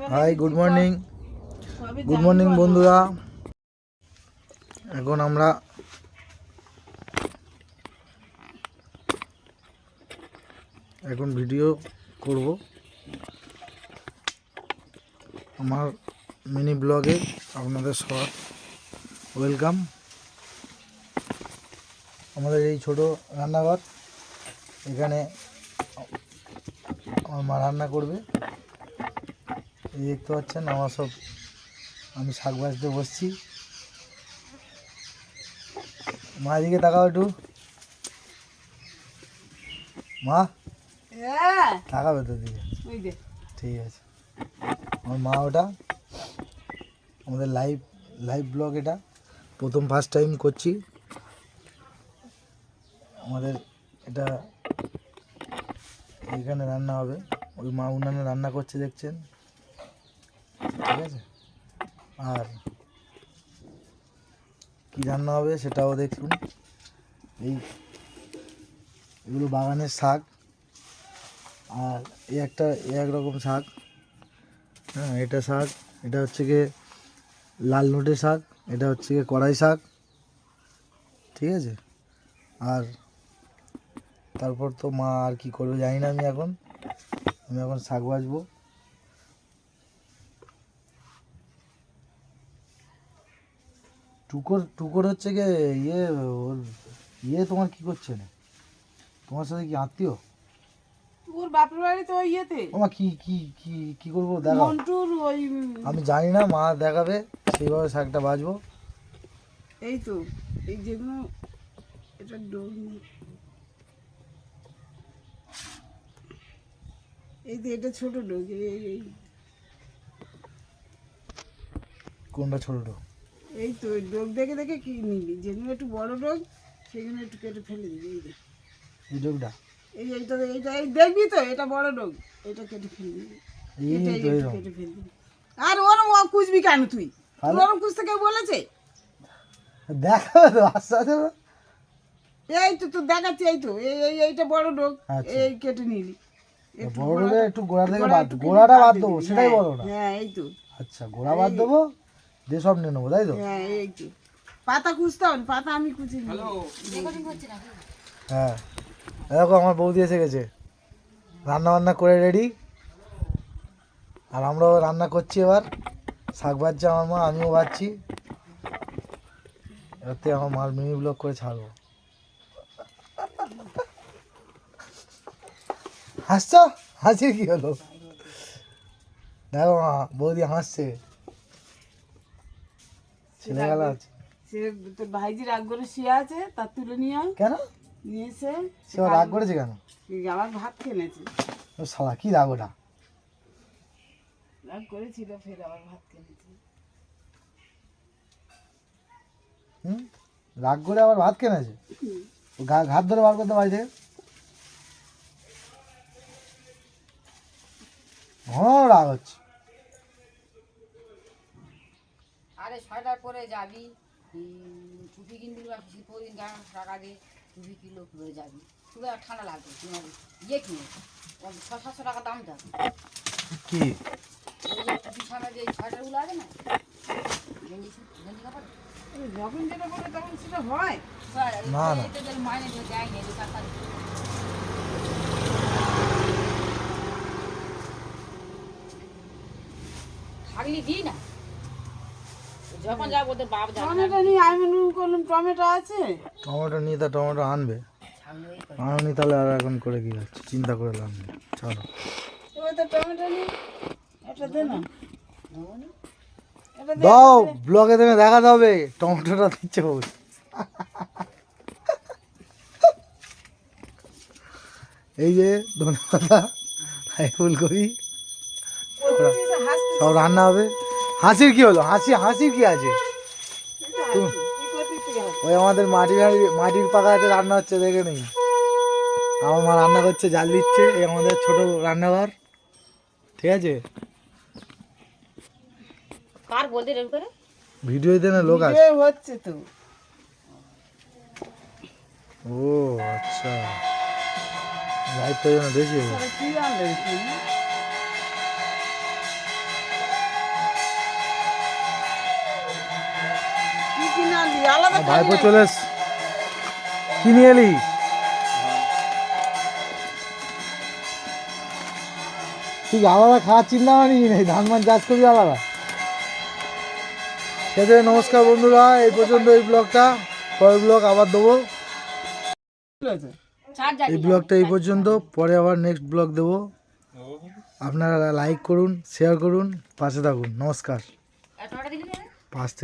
Hi good morning good morning বন্ধুরা। এখন আমরা এখন ভিডিও করব আমার মিনি ব্লগে আপনাদের সবার ওয়েলকাম আমাদের এই ছোট রান্নাঘর এখানে আমার মা রান্না করবে। এই দেখতে পাচ্ছেন, আমার সব আমি শাক ভাজতে বসছি। মা এদিকে তাকাও একটু। মা, তাকাবে তো দিকে? ঠিক আছে। আমার মা ওটা, আমাদের লাইভ লাইভ ব্লগ এটা। প্রথম ফার্স্ট টাইম করছি। আমাদের এটা এখানে রান্না হবে। ওই মা উনানে রান্না করছে, দেখছেন? ঠিক আছে? আর কি রান্না হবে সেটাও দেখুন। এই এগুলো বাগানের শাক। আর এই একটা এক রকম শাক। হ্যাঁ এটা শাক, এটা হচ্ছে গিয়ে লাল নোটে শাক, এটা হচ্ছে গিয়ে কড়াই শাক। ঠিক আছে? আর তারপর তো মা আর কি করবে জানি না আমি এখন। আমি এখন শাক বাজবো টুকর টুকর হচ্ছে গিয়ে ইয়ে ওর ইয়ে তোমার কি করছে না তোমার সাথে কি আত্মীয়? ওর বাপের বাড়ি তো ইয়েতে। ওমা কি কি কি কি করব? দেখাও। মন্টুর ওই আমি জানি না মা দেখাবে সেইভাবে শাকটা বাজবো এই তো এই যেগুলো এটা ডোর নেই। এই তো এটা ছোট ডোগ এই কোনটা ছোটটা এই তো ডোগ দেখে দেখে কি নিবি? যেগুলো একটু বড় ডোগ সেগুলো একটু কেটে ফেলে দিবি এই যে। এই এইটা এইটা এই দেখবি তো এটা বড় ডোগ এটা কেটে ফেলে দিবি। এটা একটু কেটে ফেলে দিবি। আর ওরম ও খুঁজবি কেন তুই? ওরম খুঁজতে কেউ বলেছে? দেখাবে তো আস্তে আস্তে এই তো তোর দেখাচ্ছি এই তো এই এই এইটা বড় ডোক আচ্ছা। এই কেটে নিলি। বড় ডোকে একটু গোড়া থেকে বাদ গোড়াটা বাদ দেবো সেটাই হ্যাঁ, হ্যাঁ এই তো। আচ্ছা গোড়া বাদ দেবো? দিয়ে সব নিয়ে নেব তাই তো? হ্যাঁ এই তো পাতা খুঁজতে হবে পাতা আমি খুঁজি হ্যাঁ। দেখো আমার বৌদি এসে গেছে। রান্না বান্না করে রেডি। আর আমরাও রান্না করছি এবার। শাক ভাজছে আমার মা আমিও ভাজছি। এতে আমার মাল মিনি ব্লগ করে ছাড়বো। হাসছ? হাসি কি হলো? দেখো মা বৌদি হাসছে। আছে সে তোর ভাইজি রাগ করে শুয়ে আছে তার তুলে নিয়ে আয়। কেন? নিয়ে এসে সে আবার রাগ করেছে কেন? ভাত কি রাগ ওটা? রাগ করেছিল ফের আবার ভাত খেয়েছে হুম? রাগ করে আবার ভাত কেনেছে ঘাত ধরে বার করতে বাড়ি থেকে ঘন রাগ হচ্ছে। আরে ছয়টার পরে যাবি টুপি কিনবি বা প্রতিদিন গান টাকা দিয়ে টুপি কিলো করে যাবি। খুব আর ঠান্ডা লাগবে তোমার ইয়ে কিনে ছ সাতশো টাকা দাম যাবে কি যে টুপি ছাড়া যে ছয়টারগুলো আছে না গেঞ্জি গেঞ্জি কাপড়? যখন যেটা বলে তখন সেটা হয়। না, না। এদের মাইনে দিয়ে দেয় না টাকা থাকলে দিই না। যখন যাব ওদের বাপ যাবে টমেটো নিয়ে আমি মনে করলাম টমেটো আছে? টমেটো নিয়ে তা টমেটো আনবে। আনুনি তাহলে আর এখন করে কি যাচ্ছে চিন্তা করে লাভ নেই। চলো। তো টমেটো নিয়ে এটা দে না। দাও ব্লগে তুমি দেখাতে হবে। টমেটোটা দিচ্ছে বল এই যে ধনে পাতা ফুলকপি সব রান্না হবে। হাসির কি হলো? হাসি হাসির কি আছে? ওই আমাদের মাটির হাঁড়ি- মাটির পাকাতে রান্না হচ্ছে দেখে নেই আমার মা রান্না করছে জাল দিচ্ছে এই আমাদের ছোট রান্নাঘর। ঠিক আছে? কার বলতে রেডি করে? ভিডিওতে না লোক আছে। হচ্ছে তো। ও আচ্ছা। লাইভটা যেন দেখি? ভাইপো চলে এস কি নিয়ে এলি? তুই আলাদা খাওয়ার চিন্তা ভাবনি নেই ধান মান চাষ করবি আলাদা? সেটা নমস্কার বন্ধুরা এই পর্যন্ত এই ব্লগটা। পরের ব্লগ আবার দেবো। এই ব্লগটা এই পর্যন্ত। পরে আবার নেক্সট ব্লগ দেবো। আপনারা লাইক করুন শেয়ার করুন পাশে থাকুন। নমস্কার? পাশ থেকে